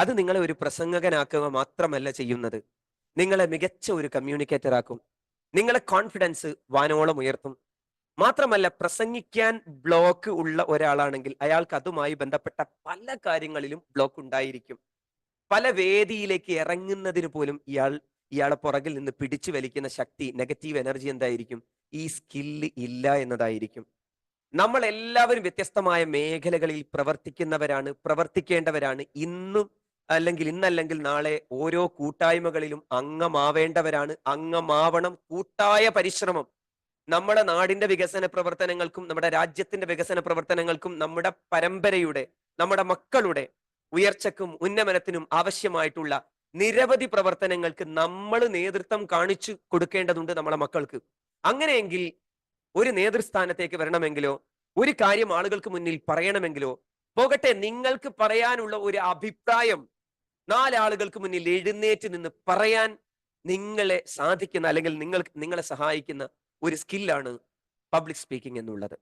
അത് നിങ്ങളെ ഒരു പ്രസംഗകനാക്കുക മാത്രമല്ല ചെയ്യുന്നത്. നിങ്ങളെ മികച്ച ഒരു കമ്മ്യൂണിക്കേറ്റർ ആക്കും. നിങ്ങളെ കോൺഫിഡൻസ് വാനോളം ഉയർത്തും. മാത്രമല്ല പ്രസംഗിക്കാൻ ബ്ലോക്ക് ഉള്ള ഒരാളാണെങ്കിൽ അയാൾക്ക് അതുമായി ബന്ധപ്പെട്ട പല കാര്യങ്ങളിലും ബ്ലോക്ക് ഉണ്ടായിരിക്കും. പല വേദിയിലേക്ക് ഇറങ്ങുന്നതിന് പോലും ഇയാൾ ഇയാളെ പുറകിൽ നിന്ന് പിടിച്ചു വലിക്കുന്ന ശക്തി നെഗറ്റീവ് എനർജി എന്തായിരിക്കും? ഈ സ്കില്ല് ഇല്ല എന്നതായിരിക്കും. നമ്മൾ എല്ലാവരും വ്യത്യസ്തമായ മേഖലകളിൽ പ്രവർത്തിക്കുന്നവരാണ് പ്രവർത്തിക്കേണ്ടവരാണ്. ഇന്നും അല്ലെങ്കിൽ ഇന്നല്ലെങ്കിൽ നാളെ ഓരോ കൂട്ടായ്മകളിലും അംഗമാവേണ്ടവരാണ്. അംഗമാവണം കൂട്ടായ പരിശ്രമം. നമ്മുടെ നാടിന്റെ വികസന പ്രവർത്തനങ്ങൾക്കും നമ്മുടെ രാജ്യത്തിന്റെ വികസന പ്രവർത്തനങ്ങൾക്കും നമ്മുടെ പരമ്പരയുടെ നമ്മുടെ മക്കളുടെ ഉയർച്ചക്കും ഉന്നമനത്തിനും ആവശ്യമായിട്ടുള്ള നിരവധി പ്രവർത്തനങ്ങൾക്ക് നമ്മൾ നേതൃത്വം കാണിച്ചു കൊടുക്കേണ്ടതുണ്ട് നമ്മുടെ മക്കൾക്ക്. അങ്ങനെയെങ്കിൽ ഒരു നേതൃസ്ഥാനത്തേക്ക് വരണമെങ്കിലോ ഒരു കാര്യം ആളുകൾക്ക് മുന്നിൽ പറയണമെങ്കിലോ പോകട്ടെ നിങ്ങൾക്ക് പറയാനുള്ള ഒരു അഭിപ്രായം നാലാളുകൾക്ക് മുന്നിൽ എഴുന്നേറ്റ് നിന്ന് പറയാൻ നിങ്ങളെ സാധിക്കുന്ന അല്ലെങ്കിൽ നിങ്ങൾ നിങ്ങളെ സഹായിക്കുന്ന ഒരു സ്കില്ലാണ് പബ്ലിക് സ്പീക്കിംഗ് എന്നുള്ളത്.